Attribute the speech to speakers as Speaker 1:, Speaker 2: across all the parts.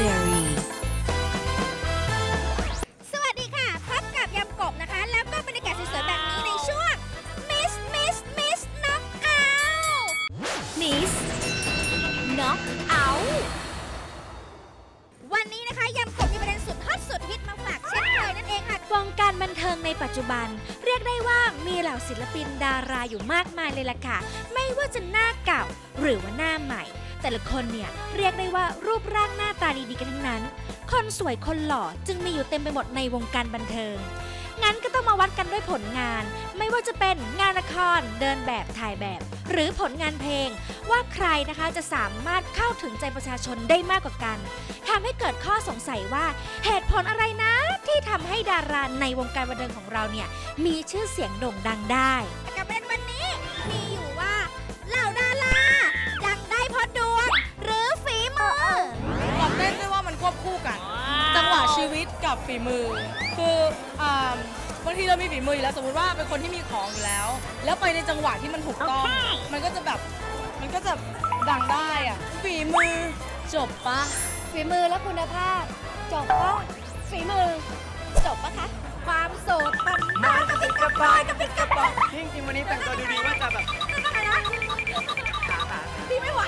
Speaker 1: Berry
Speaker 2: สวัสดีค่ะ พบกับยำกบนะคะ แล้วก็บรรยากาศสวยๆแบบนี้ในช่วง Miss Miss Miss Knock Out Miss Knock Out วันนี้นะคะยำกบมีประเด็นสุดฮอตสุดฮิตมาฝากเช่นเคยนั่นเองค่ะ วงการบันเทิงในปัจจุบัน เรียกได้ว่ามีเหล่าศิลปินดาราอยู่มากมายเลยล่ะค่ะ ไม่ว่าจะหน้าเก่าหรือว่าหน้าใหม่ แต่ละคนเนี่ยเรียกได้ว่ารูปร่างหน้าตาดีๆกันทั้งนั้น คนสวยคนหล่อจึงมีอยู่เต็มไปหมดในวงการบันเทิง งั้นก็ต้องมาวัดกันด้วยผลงาน ไม่ว่าจะเป็นงานละครเดินแบบถ่ายแบบ หรือผลงานเพลง ว่าใครนะคะจะสามารถเข้าถึงใจประชาชนได้มากกว่ากันทำให้เกิดข้อสงสัยว่าเหตุผลอะไรนะ ที่ทำให้ดาราในวงการบันเทิงของเราเนี่ยมีชื่อเสียงโด่งดังได้
Speaker 3: จังหวะชีวิตกับฝีมือ คืออ่าบางทีเรามีฝีมืออยู่แล้วสมมติว่าเป็นคนที่มีของอยู่แล้ว แล้วไปในจังหวะที่มันถูกต้อง มันก็จะแบบมันก็จะดังได้อะฝีมือจบปะ
Speaker 2: ฝีมือและคุณภาพ จบปะฝีมือ จบปะคะ ความโสดมันมากกระปิดกระปายกระปิดกระปอย
Speaker 4: จริงๆวันนี้แต่งตัวดูดีว่าจะแบบ
Speaker 2: พี่ไม่ไหว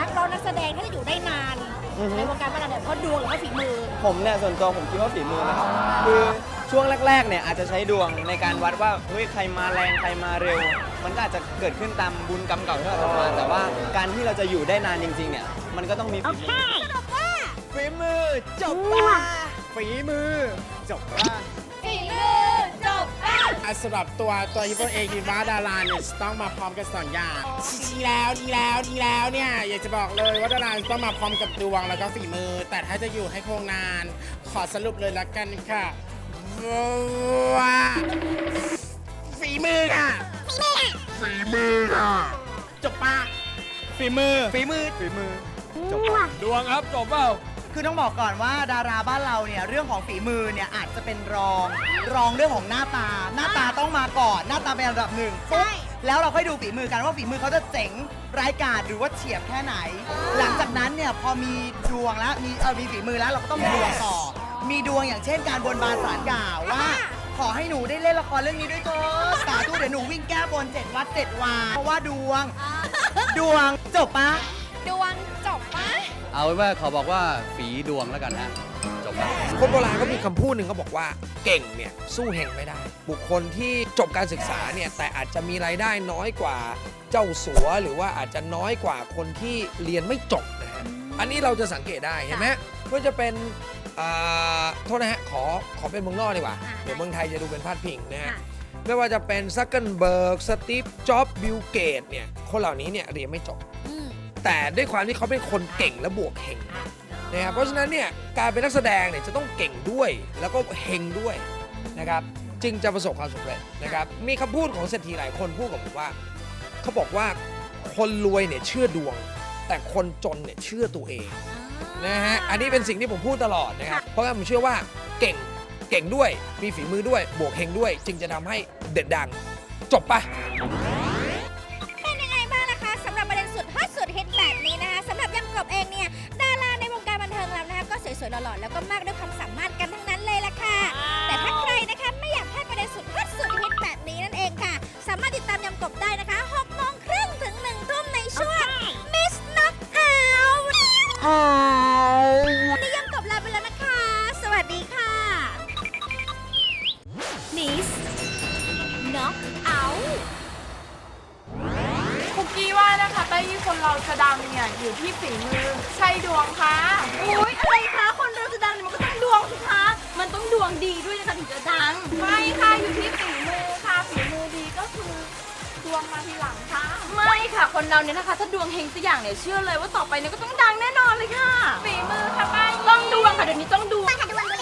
Speaker 2: นักร้องนักแสดงถ้าจะอยู่ได้นาน
Speaker 4: อือฮึ
Speaker 2: ในวงการบันเทิงเนี่ยเพราะดวงหรือเพราะฝีมือ
Speaker 4: ผมเนี่ยส่วนตัวผมคิดว่าฝีมือนะครับคือช่วงแรกๆเนี่ยอาจจะใช้ดวงในการวัดว่าเฮ้ยใครมาแรงใครมาเร็ว มันก็อาจจะเกิดขึ้นตามบุญกรรมเก่าที่เราทำมาแต่ว่าการที่เราจะอยู่ได้นานจริงๆเนี่ยมันก็ต้องมีฝีมือฝีมือจบป่ะฝีมือจบป่ะ
Speaker 5: สำหรับตัวตัวที่พวกเองคิดว่าดาราเนี่ยจะต้องมาพร้อมกันสองอย่างทีแล้วทีแล้วทีแล้วเนี่ยอยากจะบอกเลยว่าดาราจะต้องมาพร้อมกับดวงแล้วก็ฝีมือ แต่ถ้าจะอยู่ให้คงนาน ขอสรุปเลยละกันค่ะว่าฝีมือค่ะฝีมือค่ะจบปะ
Speaker 4: ฝีมือฝีมือฝีมือจบป่ะ
Speaker 6: ดวงครับจบเปล่า
Speaker 7: คือต้องบอกก่อนว่าดาราบ้านเราเนี่ยเรื่องของฝีมือเนี่ยอาจจะเป็นรอง รองเรื่องของหน้าตา หน้าตาต้องมาก่อนหน้าตาเป็นอันดับหนึ่งปุ๊บแล้วเราค่อยดูฝีมือกันว่าฝีมือเขาจะเจ๋งร้ายกาจหรือว่าเฉียบแค่ไหน หลังจากนั้นเนี่ยพอมีดวงแล้วมีเออมีฝีมือแล้วเราก็ต้องมีดวงต่อ มีดวงอย่างเช่นการบนบานสารกล่าวว่า ขอให้หนูได้เล่นละครเรื่องนี้ด้วยเถอะสาธุเดี๋ยวหนูวิ่งแก้บนเจ็ดวัดเจ็ดวาเพราะว่าดวง ดวงจบปะ
Speaker 2: ดวงจบปะ
Speaker 6: เอาไว้ว่าเขาบอกว่าฝีดวงแล้วกันนะจบแล้ว
Speaker 8: คนโบราณก็มีคำพูดหนึ่งเขาบอกว่าเก่งเนี่ยสู้เฮงไม่ได้ บุคคลที่จบการศึกษาเนี่ยแต่อาจจะมีรายได้น้อยกว่าเจ้าสัวหรือว่าอาจจะน้อยกว่าคนที่เรียนไม่จบนะฮะอันนี้เราจะสังเกตได้เห็นไหมว่าจะเป็นอ่าโทษนะฮะขอขอเป็นเมืองนอกดีกว่า
Speaker 2: อ่า
Speaker 8: เดี๋ยวเมืองไทยจะดูเป็นพาดพิงนะฮะ
Speaker 2: ค่ะ
Speaker 8: ไม่ว่าจะเป็นซักเกิลเบิร์กสตีฟจ็อบบิลเกตเนี่ยคนเหล่านี้เนี่ยเรียนไม่จบ
Speaker 2: อืม
Speaker 8: แต่ด้วยความที่เขาเป็นคนเก่งและบวกเฮงนะครับเพราะฉะนั้นเนี่ยการเป็นนักแสดงเนี่ยจะต้องเก่งด้วยแล้วก็เฮงด้วยนะครับจึงจะประสบความสำเร็จนะครับมีคำพูดของเศรษฐีหลายคนพูดกับผมว่าเขาบอกว่าคนรวยเนี่ยเชื่อดวง แต่คนจนเนี่ยเชื่อตัวเองนะฮะอันนี้เป็นสิ่งที่ผมพูดตลอดนะครับเพราะงั้นผมเชื่อว่าเก่งเก่งด้วยมีฝีมือด้วยบวกเฮงด้วย จึงจะทำให้เด็ดดังจบปะ
Speaker 2: วยๆหล่อๆแล้วก็มากด้วยความสามารถกันทั้งนั้นเลยล่ะค่ะ แต่ถ้าใครนะคะไม่อยากพลาดประเด็นสุดฮอตสุดฮิตแบบนี้นั่นเองค่ะ สามารถติดตามยำกบได้นะคะ6โมงครึ่งถึง1ทุ่มในช่วง Miss Knock Out วันนี้ยำกบลาไปแล้วนะคะ สวัสดีค่ะ Miss Knock Out
Speaker 3: คุกกี้ว่านะคะแป้งคนเราจะดังเนี่ยอยู่ที่ฝีมือใช่ดวงคะ
Speaker 9: โอ้ย ค่ะคนเราเนี่ยนะคะ ถ้าดวงเฮงสักอย่างเนี่ยเชื่อเลยว่าต่อไปเนี่ยก็ต้องดังแน่นอนเลยค่ะ
Speaker 3: ฝีมือค่ะป้า
Speaker 9: ต้องดวงค่ะเดี๋ยวนี้ต้องดวง
Speaker 2: ค่ะดวง